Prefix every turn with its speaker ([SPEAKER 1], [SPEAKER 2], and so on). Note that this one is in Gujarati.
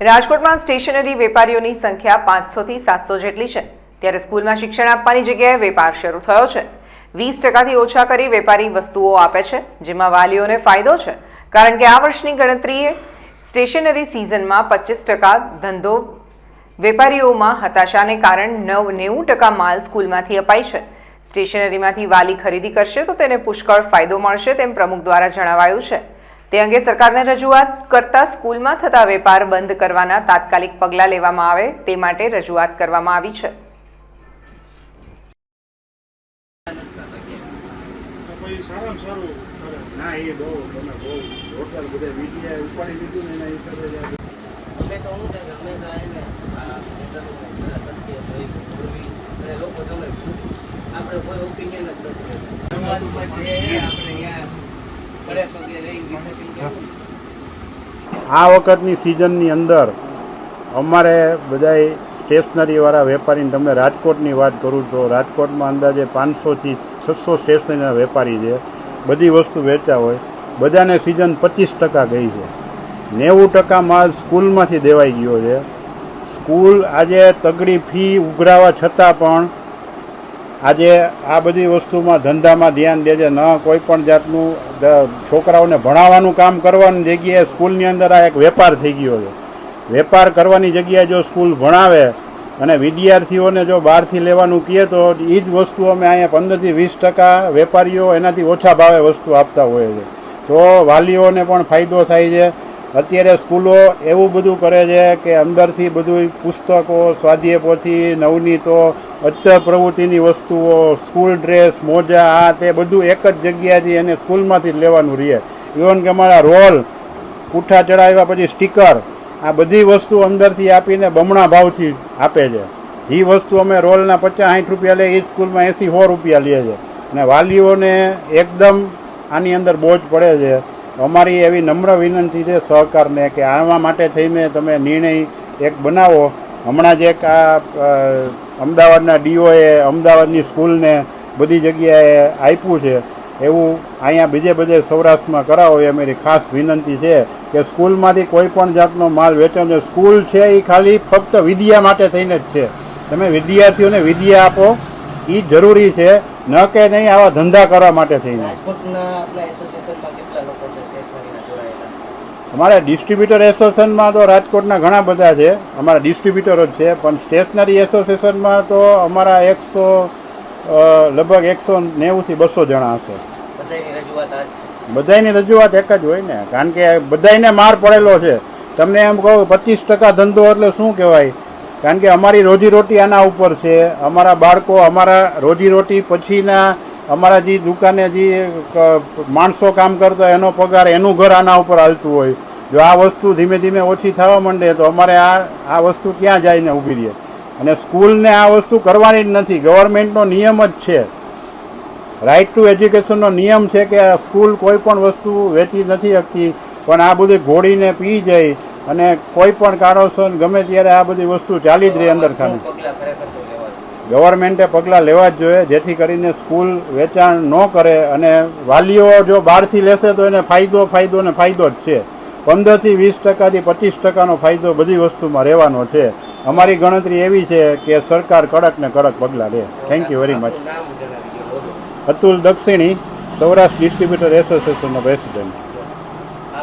[SPEAKER 1] રાજકોટમાં સ્ટેશનરી વેપારીઓની સંખ્યા પાંચસોથી સાતસો જેટલી છે. ત્યારે સ્કૂલમાં શિક્ષણ આપવાની જગ્યાએ વેપાર શરૂ થયો છે. વીસ ટકાથી ઓછા કરી વેપારી વસ્તુઓ આપે છે, જેમાં વાલીઓને ફાયદો છે. કારણ કે આ વર્ષની ગણતરીએ સ્ટેશનરી સિઝનમાં પચીસ ટકા ધંધો વેપારીઓમાં હતાશાને કારણ નવ નેવું ટકા માલ સ્કૂલમાંથી અપાય છે. સ્ટેશનરીમાંથી વાલી ખરીદી કરશે તો તેને પુષ્કળ ફાયદો મળશે તેમ પ્રમુખ દ્વારા જણાવાયું છે. તે અંગે સરકારને રજૂઆત કરતા સ્કૂલમાં થતા વેપાર બંધ કરવાના તાત્કાલિક પગલાં લેવામાં આવે તે માટે રજૂઆત કરવામાં આવી છે.
[SPEAKER 2] આપણે કોઈ ઓપિનિયન જ નથી. આપણે અહીંયા
[SPEAKER 3] આ વખતની સિઝનની અંદર અમારે બધાય સ્ટેશનરીવાળા વેપારીને તમે રાજકોટની વાત કરું તો રાજકોટમાં અંદાજે પાંચસોથી છસો સ્ટેશનરીના વેપારી છે. બધી વસ્તુ વેચતા હોય. બધાને સિઝન પચીસ ટકા ગઈ છે. નેવું ટકા માલ સ્કૂલમાંથી દેવાઈ ગયો છે. સ્કૂલ આજે તગડી ફી ઉઘરાવા છતાં પણ આજે આ બધી વસ્તુમાં ધંધામાં ધ્યાન દે છે ન કોઈ પણ જાતનું છોકરાઓને ભણાવવાનું કામ કરવાની જગ્યાએ સ્કૂલની અંદર આ એક વેપાર થઈ ગયો છે. વેપાર કરવાની જગ્યાએ જો સ્કૂલ ભણાવે અને વિદ્યાર્થીઓને જો બહારથી લેવાનું કહે તો એ જ વસ્તુ અમે અહીંયા પંદરથી વીસ ટકા વેપારીઓ એનાથી ઓછા ભાવે વસ્તુ આપતા હોય છે. તો વાલીઓને પણ ફાયદો થાય છે. અત્યારે સ્કૂલો એવું બધું કરે છે કે અંદરથી બધું પુસ્તકો સ્વાધ્યાય પોથી નવનીતો અત્તર પ્રવૃત્તિની વસ્તુઓ, સ્કૂલ ડ્રેસ, મોજા, આ તે બધું એક જ જગ્યાથી એને સ્કૂલમાંથી જ લેવાનું રહે. ઇવન કે અમારા રોલ, પૂઠા ચડાવ્યા પછી સ્ટીકર, આ બધી વસ્તુ અંદરથી આપીને બમણા ભાવથી આપે છે. એ વસ્તુ અમે રોલના પચાસ સાઠ રૂપિયા લઈએ એ સ્કૂલમાં એંસી સો રૂપિયા લે છે. અને વાલીઓને એકદમ આની અંદર બોજ પડે છે. અમારી એવી નમ્ર વિનંતી છે સહકારને કે આવા માટે થઈને તમે નિર્ણય એક બનાવો. હમણાં જ એક આ અમદાવાદના ડીઓએ અમદાવાદની સ્કૂલને બધી જગ્યાએ આપ્યું છે. એવું અહીંયા બીજે બધે સૌરાષ્ટ્રમાં કરાવો એ અમારી ખાસ વિનંતી છે કે સ્કૂલમાંથી કોઈ પણ જાતનો માલ વેચાણ સ્કૂલ છે એ ખાલી ફક્ત વિદ્યા માટે થઈને જ છે. તમે વિદ્યાર્થીઓને વિદ્યા આપો. એ જરૂરી છે. ન કે નહીં આવા ધંધા કરવા માટે થઈને
[SPEAKER 2] રાજકોટના આપણા એસોસિએશનમાં કેટલા લોકો છે સ્ટેશનરીના જોડાયેલા
[SPEAKER 3] અમારા ડિસ્ટ્રીબ્યુટર એસોસિએશનમાં તો રાજકોટના ઘણા બધા છે. અમારા ડિસ્ટ્રીબ્યુટરો જ છે પણ સ્ટેશનરી એસોસિએશનમાં તો અમારા એકસો લગભગ એકસો નેવુંથી બસો જણા હશે.
[SPEAKER 2] બધાની રજૂઆત
[SPEAKER 3] એક જ હોય ને કારણ કે બધાયને માર પડેલો છે. તમને એમ કહું પચીસ ટકા ધંધો એટલે શું કહેવાય? કારણ કે અમારી રોજીરોટી આના ઉપર છે. અમારા બાળકો અમારા રોજીરોટી પછીના અમારા જે દુકાને જે માણસો કામ કરતા એનો પગાર એનું ઘર આના ઉપર હાલતું હોય. જો આ વસ્તુ ધીમે ધીમે ઓછી થવા માંડે તો અમારે આ આ વસ્તુ ક્યાં જઈને ઊભી રહે? અને સ્કૂલને આ વસ્તુ કરવાની જ નથી. ગવર્મેન્ટનો નિયમ જ છે. રાઇટ ટુ એજ્યુકેશનનો નિયમ છે કે સ્કૂલ કોઈ પણ વસ્તુ વેચી નથી શકતી, પણ આ બધી ઘોડીને પી જાય અને કોઈ પણ કારણોસર ગમે ત્યારે આ બધી વસ્તુ ચાલી જ રહે અંદર ખાને ગવર્મેન્ટે પગલાં લેવા જ જોઈએ, જેથી કરીને સ્કૂલ વેચાણ ન કરે અને વાલીઓ જો બહારથી લેશે તો એને ફાયદો ફાયદો ને ફાયદો જ છે. પંદરથી વીસ ટકાથી પચીસ ટકાનો ફાયદો બધી વસ્તુમાં રહેવાનો છે. અમારી ગણતરી એવી છે કે સરકાર કડક ને કડક પગલાં લે. Thank you very much Atul Dakshini, Saurashtra distributor એસોસિએશનનો president